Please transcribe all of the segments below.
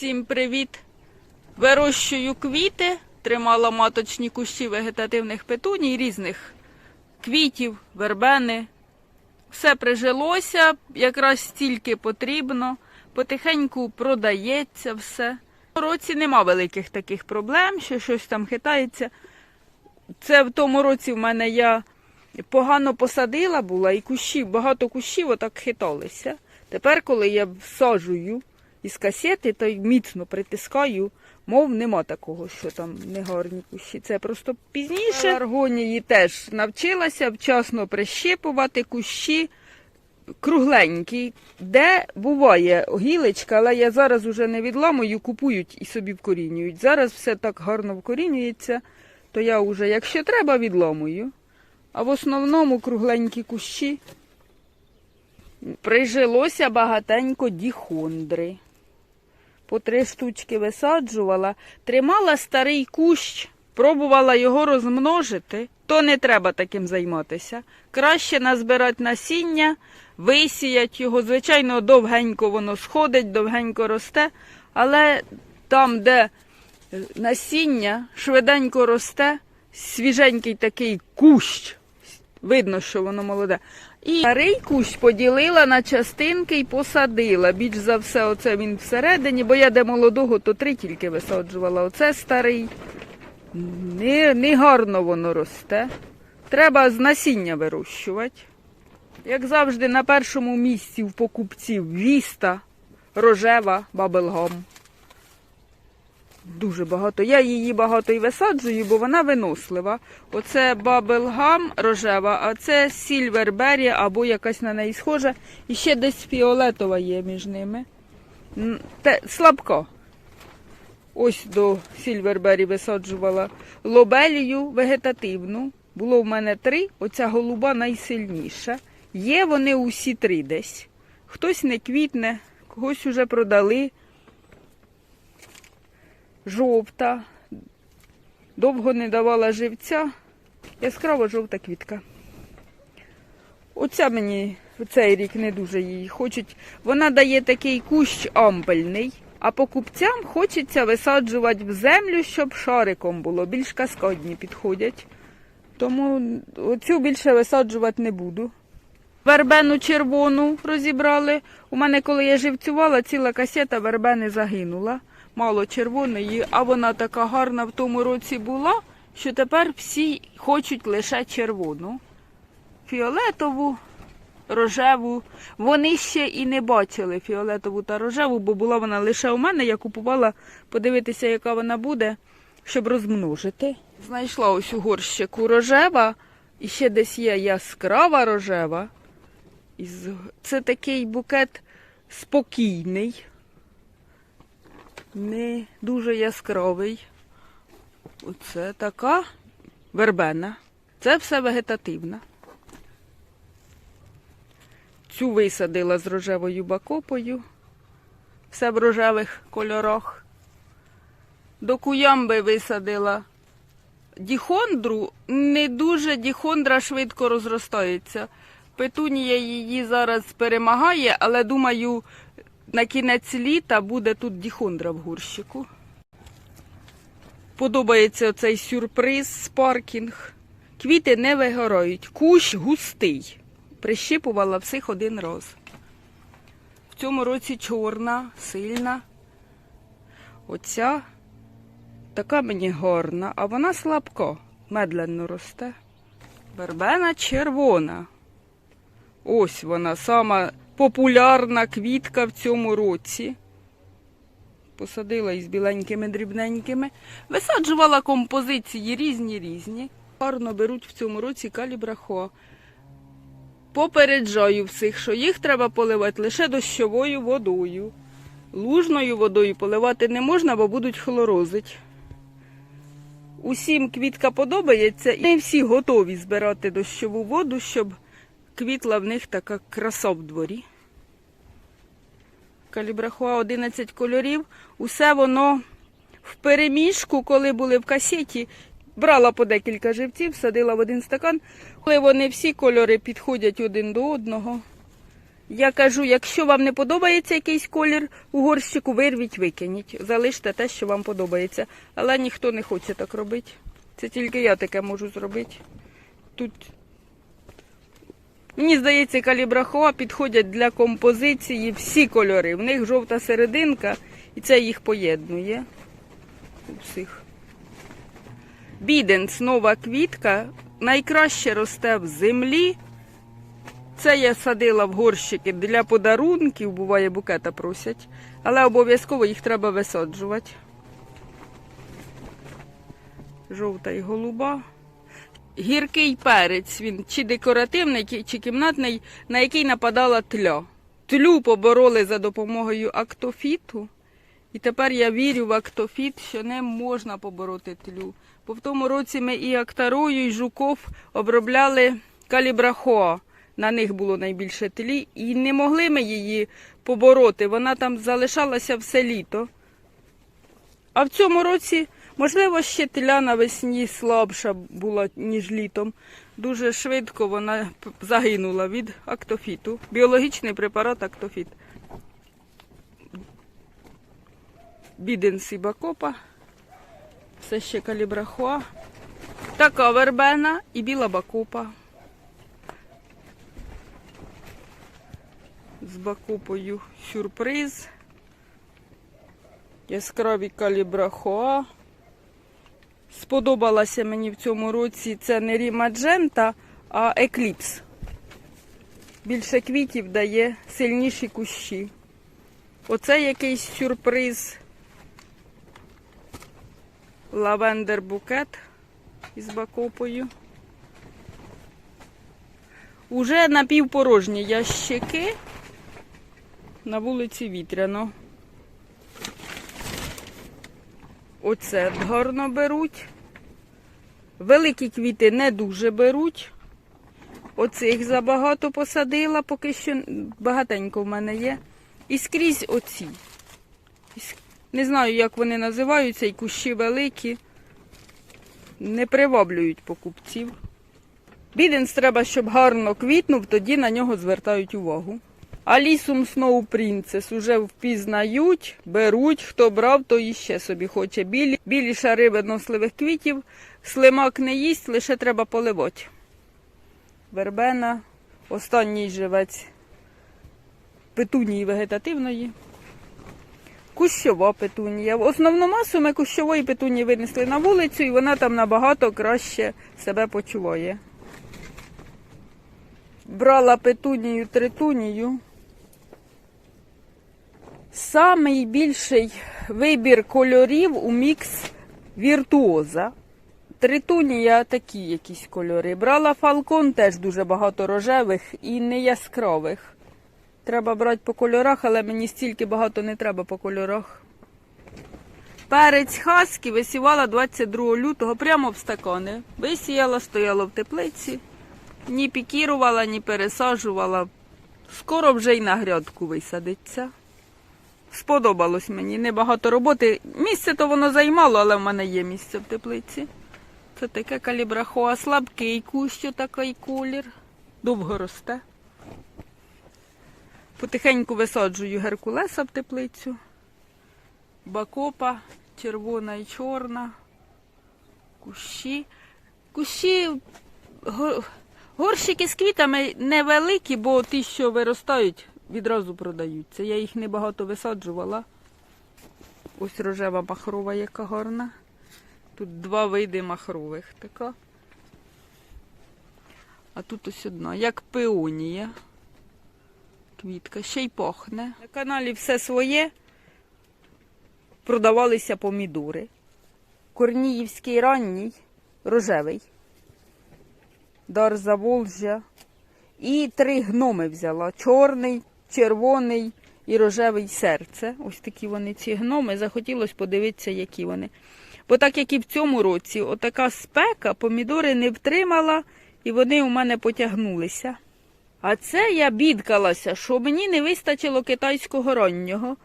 Всім привіт! Вирощую квіти, тримала маточні кущі вегетативних петуній різних квітів, вербени. Все прижилося, якраз стільки потрібно, потихеньку продається все. В році нема великих таких проблем, що щось там хитається. Це в тому році в мене я погано посадила була, і кущі, багато кущів отак хиталися. Тепер, коли я всаджую із касети, то й міцно притискаю, мов нема такого, що там негарні кущі. Це просто пізніше. Аргонії теж навчилася вчасно прищипувати кущі кругленькі, де буває гілочка, але я зараз уже не відламую, купують і собі вкорінюють. Зараз все так гарно вкорінюється, то я вже, якщо треба, відламую. А в основному кругленькі кущі прижилося багатенько діхондри. По три штучки висаджувала, тримала старий кущ, пробувала його розмножити, то не треба таким займатися. Краще назбирати насіння, висіять його. Звичайно, довгенько воно сходить, довгенько росте, але там, де насіння швиденько росте, свіженький такий кущ. Видно, що воно молоде. І старий кущ поділила на частинки і посадила. Більш за все, оце він всередині, бо я де молодого, то три тільки висаджувала. Оце старий. Не, не гарно воно росте. Треба з насіння вирощувати. Як завжди, на першому місці в покупців віста, рожева, бабелгам. Дуже багато. Я її багато і висаджую, бо вона винослива. Оце бабелгам рожева, а це сільвербері або якась на неї схожа. І ще десь фіолетова є між ними. Те, слабко. Ось до сільвербері висаджувала лобелію вегетативну. Було в мене три, оця голуба найсильніша. Є вони усі три десь. Хтось не квітне, когось уже продали жовта, довго не давала живця, яскраво жовта квітка. Оця мені в цей рік не дуже її хочуть. Вона дає такий кущ ампельний, а покупцям хочеться висаджувати в землю, щоб шариком було. Більш каскадні підходять. Тому оцю більше висаджувати не буду. Вербену червону розібрали. У мене, коли я живцювала, ціла касета вербени загинула. Мало червоної, а вона така гарна в тому році була, що тепер всі хочуть лише червону. Фіолетову, рожеву. Вони ще і не бачили фіолетову та рожеву, бо була вона лише у мене. Я купувала подивитися, яка вона буде, щоб розмножити. Знайшла ось у горщику рожева, і ще десь є яскрава рожева. Із... Це такий букет спокійний, не дуже яскравий. Оце така вербена. Це все вегетативна. Цю висадила з рожевою бакопою. Все в рожевих кольорах. До куямби висадила діхондру. Не дуже діхондра швидко розростається. Петунія її зараз перемагає, але думаю, на кінець літа буде тут діхондра в горщику. Подобається цей сюрприз, спаркінг. Квіти не вигорають. Кущ густий. Прищипувала всіх один раз. В цьому році чорна, сильна. Оця така мені гарна, а вона слабко, медленно росте. Вербена червона. Ось вона, сама популярна квітка в цьому році. Посадила із біленькими дрібненькими. Висаджувала композиції різні різні. Гарно беруть в цьому році калібрахо. Попереджаю всіх, що їх треба поливати лише дощовою водою. Лужною водою поливати не можна, бо будуть хлорозить. Усім квітка подобається, і не всі готові збирати дощову воду, щоб квітла в них така краса в дворі. Калібрахуа 11 кольорів. Усе воно в переміжку, коли були в касеті, брала по декілька живців, садила в один стакан. Коли вони всі кольори підходять один до одного, Я кажу, якщо вам не подобається якийсь колір у горщику, вирвіть, викиніть. Залиште те, що вам подобається. Але ніхто не хоче так робити. Це тільки я таке можу зробити. Тут, мені здається, калібрахоа підходять для композиції всі кольори. В них жовта серединка, і це їх поєднує. У всіх. Біденс, нова квітка, найкраще росте в землі. Це я садила в горщики для подарунків, буває, букета просять, але обов'язково їх треба висаджувати. Жовта і голуба. Гіркий перець, він чи декоративний, чи кімнатний, на який нападала тля. Тлю побороли за допомогою актофіту. І тепер я вірю в актофіт, що ним можна побороти тлю. Бо в тому році ми і актарою, і жуков обробляли калібрахоа. На них було найбільше тлі, і не могли ми її побороти. Вона там залишалася все літо. А в цьому році, можливо, ще тля навесні слабша була, ніж літом. Дуже швидко вона загинула від актофіту. Біологічний препарат актофіт. Біден Сібакопа. Це ще калібрахуа. Така вербена і біла бакопа. З бакопою сюрприз. Яскраві калібрахоа. Сподобалася мені в цьому році це не рімаджента, а екліпс. Більше квітів дає сильніші кущі. Оце якийсь сюрприз. Лавендер букет із бакопою. Уже напівпорожні ящики. На вулиці вітряно. Оце гарно беруть. Великі квіти не дуже беруть. Оцих забагато посадила, поки що багатенько в мене є. І скрізь оці. Не знаю, як вони називаються, і кущі великі. Не приваблюють покупців. Біденс треба, щоб гарно квітнув, тоді на нього звертають увагу. Алісум Сноу Принцес уже впізнають, беруть. Хто брав, то іще собі хоче. Білі, білі шари виносливих квітів. Слимак не їсть, лише треба поливати. Вербена, останній живець петунії вегетативної. Кущова петунія. Основну масу ми кущової петунії винесли на вулицю, і вона там набагато краще себе почуває. Брала петунію тритунію. Самий більший вибір кольорів у мікс віртуоза. Тритунія такі якісь кольори. Брала фалкон теж дуже багато рожевих і не яскравих. Треба брати по кольорах, але мені стільки багато не треба по кольорах. Перець хаски висівала 22 лютого прямо в стакани. Висіяла, стояла в теплиці. Ні пікірувала, ні пересаджувала. Скоро вже й на грядку висадиться. Сподобалось мені. Небагато роботи. Місце то воно займало, але в мене є місце в теплиці. Це таке калібрахоа, слабкий кущ, такий колір. Довго росте. Потихеньку висаджую геркулеса в теплицю. Бакопа, червона і чорна. Кущі. Кущі, горщики з квітами невеликі, бо ті, що виростають, відразу продаються. Я їх небагато висаджувала. Ось рожева махрова, яка гарна. Тут два види махрових така. А тут ось одна, як пеонія. Квітка, ще й пахне. На каналі все своє. Продавалися помідори. Корніївський ранній, рожевий. Дар Заволжя. І три гноми взяла: чорний, червоний і рожевий серце. Ось такі вони ці гноми. Захотілося подивитися, які вони. Бо так як і в цьому році, отака спека, помідори не втримала, і вони у мене потягнулися. А це я бідкалася, що мені не вистачило китайського раннього.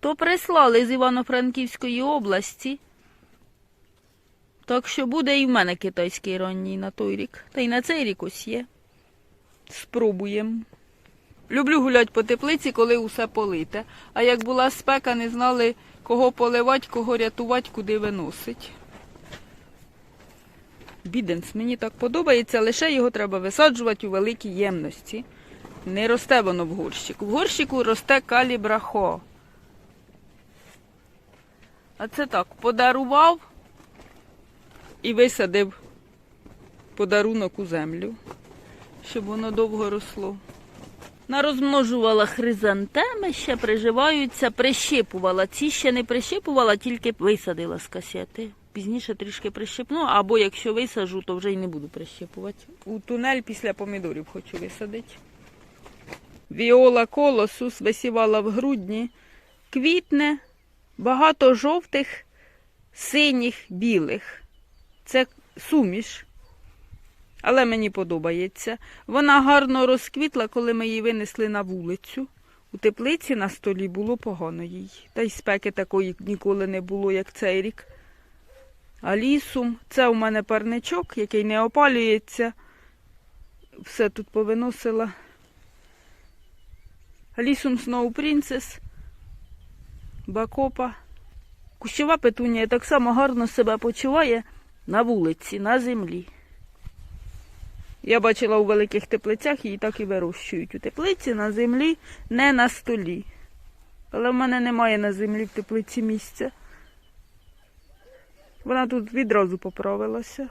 То прислали з Івано-Франківської області. Так що буде і в мене китайський ранній на той рік. Та й на цей рік ось є. Спробуємо. Люблю гуляти по теплиці, коли усе полите. А як була спека, не знали, кого поливати, кого рятувати, куди виносить. Біденс, мені так подобається, лише його треба висаджувати у великій ємності. Не росте воно в горщику. В горщику росте калібрахо. А це так, подарував і висадив подарунок у землю, щоб воно довго росло. Нарозмножувала хризантеми, ще приживаються, прищипувала. Ці ще не прищипувала, тільки висадила з касети. Пізніше трішки прищипну, або якщо висажу, то вже й не буду прищипувати. У тунель після помідорів хочу висадити. Віола колосус висівала в грудні, квітне, багато жовтих, синіх, білих. Це суміш. Але мені подобається. Вона гарно розквітла, коли ми її винесли на вулицю. У теплиці на столі було погано їй. Та й спеки такої ніколи не було, як цей рік. А лісом це у мене парничок, який не опалюється. Все тут повиносила. Лісом Snow Princess, Бакопа. Кущова петунія так само гарно себе почуває на вулиці, на землі. Я бачила у великих теплицях, її так і вирощують. У теплиці на землі, не на столі. Але в мене немає на землі в теплиці місця. Вона тут відразу поправилася,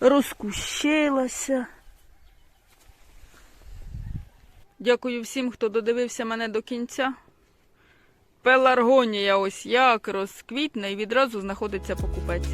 розкущилася. Дякую всім, хто додивився мене до кінця. Пеларгонія ось як розквітне і відразу знаходиться покупець.